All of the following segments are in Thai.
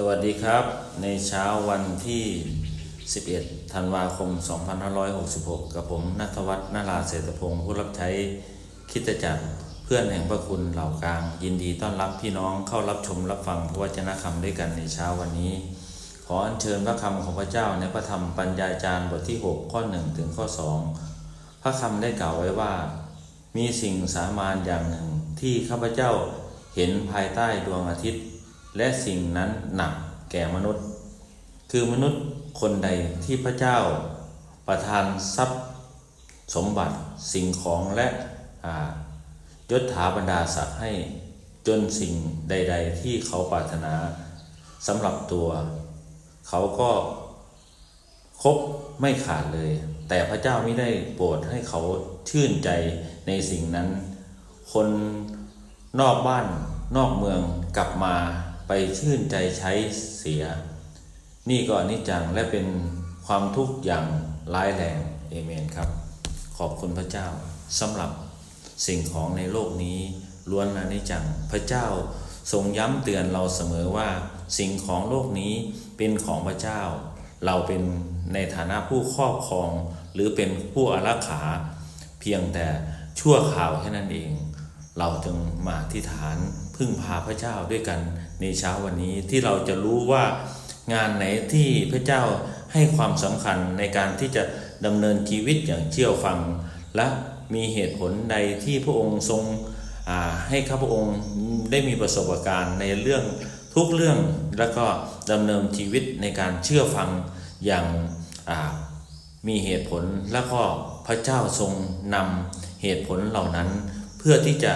สวัสดีครับ ในเช้าวันที่ 11 ธันวาคม 2566 กับผมนัทวัฒน์นาราเศรษฐพงศ์ผู้รับใช้คิดจักรเพื่อนแห่งพระคุณเหล่ากลาง ยินดีต้อนรับพี่น้องเข้ารับชมรับฟังพระวจนะคำด้วยกันในเช้าวันนี้ ขออัญเชิญพระคำของพระเจ้าในพระธรรมปัญญาจารย์บทที่ 6 ข้อ 1 ถึงข้อ 2 พระคำได้กล่าวไว้ว่า มีสิ่งสามานอย่างหนึ่งที่ข้าพเจ้าเห็นภายใต้ดวงอาทิตย์ และสิ่งนั้นหนักแก่มนุษย์ คือมนุษย์คนใดที่พระเจ้าประทานทรัพย์สมบัติสิ่งของและยศถาบรรดาศักดิ์ให้จนสิ่งใด ๆ ที่เขาปรารถนาสำหรับตัว เขาก็ครบไม่ขาดเลย แต่พระเจ้าไม่ได้โปรดให้เขาชื่นใจในสิ่งนั้น คนนอกบ้านนอกเมืองกลับมา ไปชื่นใจใช้เสีย นี่ก็อนิจจังและเป็นความทุกข์อย่างร้ายแรงเอเมนครับ ขอบคุณพระเจ้าสำหรับสิ่งของในโลกนี้ล้วนอนิจจังพระเจ้าทรงย้ำเตือนเราเสมอว่า สิ่งของโลกนี้เป็นของพระเจ้า เราเป็นในฐานะผู้ครอบครอง หรือเป็นผู้อารักขา เพียงแต่ชั่วข่าวแค่นั้นเอง เราจึงมาที่ฐาน พึ่งพาพระเจ้าด้วยกันในเช้าวันนี้ที่เราจะรู้ว่างานไหนที่พระเจ้าให้ความสำคัญในการที่จะดำเนินชีวิตอย่างเชื่อฟัง และมีเหตุผลใดที่พระองค์ทรงให้ข้าพระองค์ได้มีประสบการณ์ในเรื่องทุกเรื่องแล้วก็ดำเนินชีวิตในการเชื่อฟังอย่างามีเหตุผลแล้วก็พระเจ้าทรงนำเหตุผลเหล่านั้น เพื่อที่จะ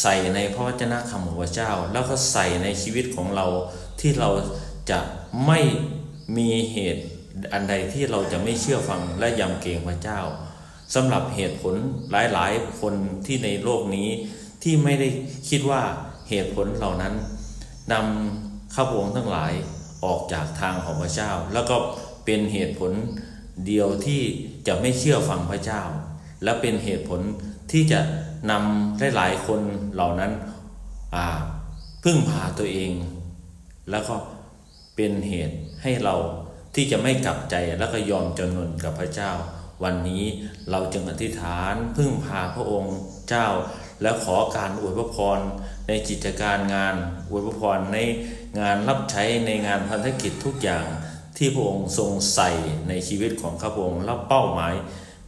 ใส่ในพระวจนะคำของพระเจ้า แล้วก็ใส่ในชีวิตของเราที่เราจะไม่มีเหตุอันใดที่เราจะไม่เชื่อฟังและยำเกรงพระเจ้าสำหรับเหตุผลหลายๆ คนที่ในโลกนี้ที่ไม่ได้คิดว่าเหตุผลเหล่านั้นนำข้าพงทั้งหลายออกจากทางของพระเจ้า แล้วก็เป็นเหตุผลเดียวที่จะไม่เชื่อฟังพระเจ้า และเป็นเหตุผล ที่จะนำหลายๆคนเหล่านั้นพึ่งพาตัวเอง แล้วก็เป็นเหตุให้เราที่จะไม่กลับใจแล้วก็ยอมจำนนกับพระเจ้า วันนี้เราจึงอธิษฐานพึ่งพาพระองค์เจ้า และขอการอวยพระพรในกิจการงานอวยพระพรในงานรับใช้ในงานพันธกิจทุกอย่างที่พระองค์ทรงใส่ในชีวิตของข้าพระองค์และเป้าหมาย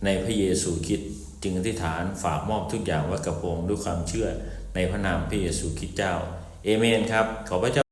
ในพระเยซูคริสต์ จึงอธิษฐานฝากมอบทุกอย่างไว้กับพระองค์ด้วยความเชื่อในพระนามพระเยซูคริสต์เจ้า เอเมนครับ ขอพระเจ้า